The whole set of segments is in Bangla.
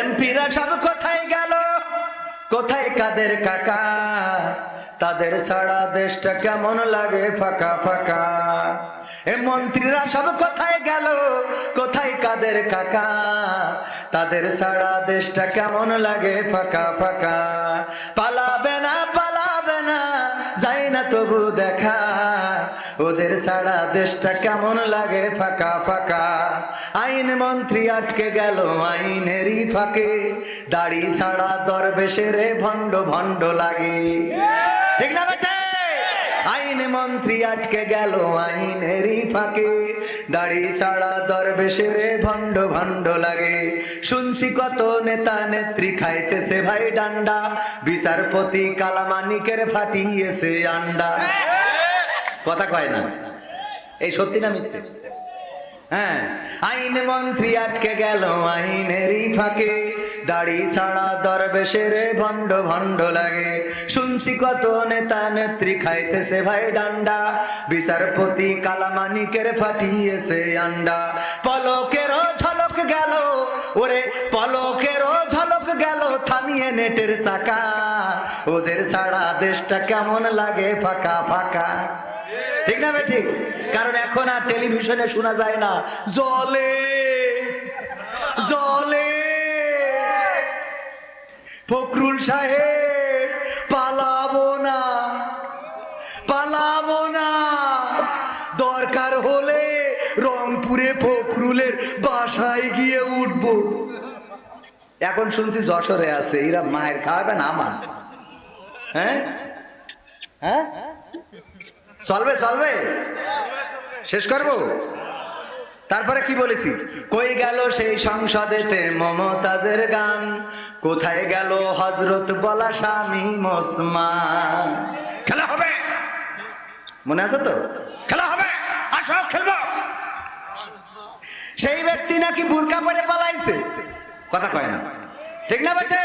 এমপিরা সব কোথায় গেল? কোথায় কাদের কাকা? তাদের সারা দেশটা কেমন লাগে ফাঁকা ফাঁকা? এ মন্ত্রীরা সব কোথায় গেল? কোথায় কাদের কাকা? তাদের সারা দেশটা কেমন লাগে ফাঁকা ফাঁকা? পালাবে না পালাবে না, যাই না তবু দেখা। ওদের সারা দেশটা কেমন লাগে ফাঁকা ফাঁকা? আইন মন্ত্রী আটকে গেল আইনেরই ফাঁকে। দাড়ি ছাড়া দরবেশের ভণ্ড ভণ্ড লাগে। ঠিক না আইন মন্ত্রী আটকে গেল আইনেরই ফাঁকে। দাড়ি ছাড়া দরবেশের ভণ্ড ভণ্ড লাগে। শুনছি কত নেতা নেত্রী খাইতেছে ভাই ডান্ডা। বিচারপতি কালামানিকের ফাটিয়েছে আন্ডা। কথা কয় না। এই সত্যি না মিথ্যে? হ্যাঁ। আইন মন্ত্রী আটকে গেল আইনেরই ফাঁকে। দাড়ি ছাড়া দরবেশের ভণ্ড ভণ্ড লাগে। শুনছি কত নেতা নেত্রী খাইতেছে ভাই ডান্ডা। বিচারপতি কালামানিকের ফাটিয়েছে আন্ডা। পলকেরও ঝলক গেল, ওরে পলকেরও ঝলক গেল, থামিয়ে নেটের চাকা। ওদের ছাড়া দেশটা কেমন লাগে ফাঁকা ফাঁকা। ঠিক না ঠিক? কারণ এখন আর টেলিভিশনে শোনা যায় না। জলে জলে। ফখরুল সাহেব, পালাবো না পালাবো না। দরকার হলে রংপুরে ফখরুলের বাসায় গিয়ে উঠবো। এখন শুনছি যশোরে আছে, এরা মায়ের খাওয়াবে না আমার। হ্যাঁ? হ্যাঁ? চলবে চলবে। শেষ করব? তারপরে কি বলেছি? কই গেল সেই সংসদেতে মমতাজের গান? কোথায় গেল হজরত বলা স্বামী মোসমান? খেলা হবে। মনে আছে তো? খেলা হবে। আসো, খেলব। সেই ব্যক্তি নাকি বুরকা পরে পালাইছে। কথা কয় না। ঠিক না বেটে?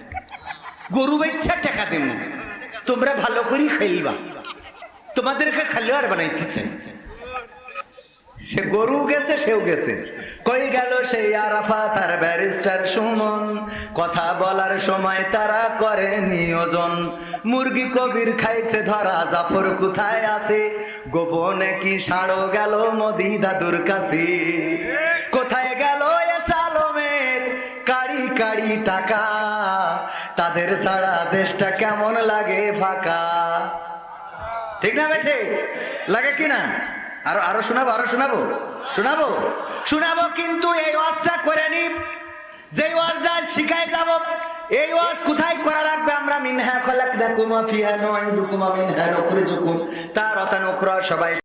গরু বাচ্চা টাকা দিন তোমরা ভালো করে খেলবা। তোমাদেরকে খালি আর বানাইতে চাই। সে গরু গেছে, সেও গেছে। কই গেল সেই আরাফা, তার ব্যারিস্টার সুমন। কথা বলার সময় তারা করে নিয়োজন। মুরগি কবির খাইছে, ধরা জাফর কোথায় আছে? গোপনে কি সাড়ো গেল মোদি দাদুর কাছে? কোথায় গেল এ সালমের কাড়ি কাড়ি টাকা? তাদের সারা দেশটা কেমন লাগে ফাঁকা? ঠিক না বেঠে লাগে কি না? আরও আরও শোনাবো আরও শোনাবো? শোনাবো? শোনাবো কিন্তু এই ওয়াজটা করে নি যেই ওয়াজটা শিখাই যাব, এই ওয়াজ কোথায় করা লাগবে আমরা? মিনহা খলাক দাকুমা ফিহা দুকুমা মিনহা নুখরিজুকুম। তারাতান উখরা সবাই